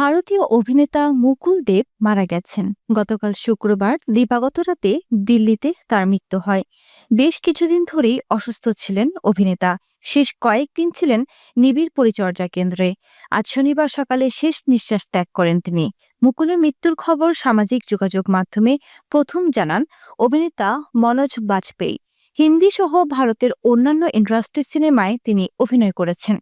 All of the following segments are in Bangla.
ভারতীয় অভিনেতা মুকুল দেব মারা গেছেন। গতকাল শুক্রবার দিবাগত রাতে দিল্লিতে তার মৃত্যু হয়। বেশ কিছুদিন ধরেই অসুস্থ ছিলেন অভিনেতা। শেষ কয়েকদিন ছিলেন নিবিড় পরিচর্যা কেন্দ্রে। আজ শনিবার সকালে শেষ নিঃশ্বাস ত্যাগ করেন তিনি। মুকুলের মৃত্যুর খবর সামাজিক যোগাযোগ মাধ্যমে প্রথম জানান অভিনেতা মনোজ বাজপেয়ী। হিন্দি সহ ভারতের অন্যান্য ইন্ডাস্ট্রি সিনেমায় তিনি অভিনয় করেছেন।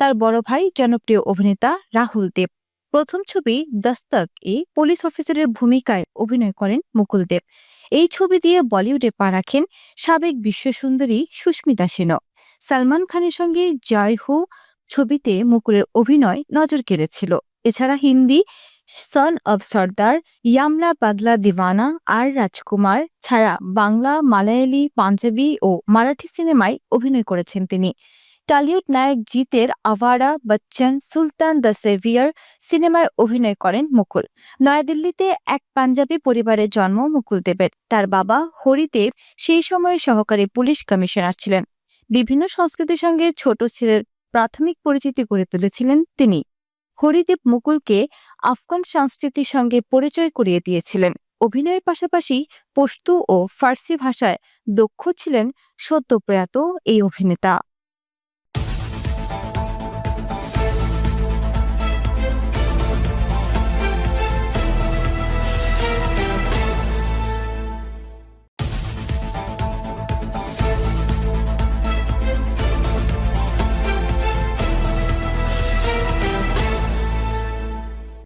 তার বড় ভাই, জনপ্রিয় অভিনেতা রাহুল দেব। প্রথম ছবি দস্তক এ পুলিশ অফিসারের ভূমিকায় অভিনয় করেন মুকুল দেব। এই ছবি দিয়ে বলিউডে পা রাখেন সাবেক বিশ্বসুন্দরী সুস্মিতা সেনও। সালমান খানের সঙ্গে জয় হো ছবিতে মুকুলের অভিনয় নজর কেড়েছিল। এছাড়া হিন্দি সন অব সর্দার, ইয়ামলা পাগলা দিওয়ানা আর রাজকুমার ছাড়া বাংলা, মালায়ালি, পাঞ্জাবি ও মারাঠি সিনেমায় অভিনয় করেছেন তিনি। টালিউড নায়ক জিতের আভারা বচ্চন, সুলতান দ্য সেভিয়ার সিনেমায় অভিনয় করেন মুকুল। নয়াদিল্লিতে এক পাঞ্জাবি পরিবারে জন্ম মুকুল দেবের। তার বাবা হরিদেব সেই সময়ে সহকারী পুলিশ কমিশনার ছিলেন। বিভিন্ন সংস্কৃতির সঙ্গে ছোট ছেলের প্রাথমিক পরিচিতি গড়ে তুলেছিলেন তিনি। হরিদেব মুকুলকে আফগান সংস্কৃতির সঙ্গে পরিচয় করিয়ে দিয়েছিলেন। অভিনয়ের পাশাপাশি পশতু ও ফার্সি ভাষায় দক্ষ ছিলেন সদ্যপ্রয়াত এই অভিনেতা।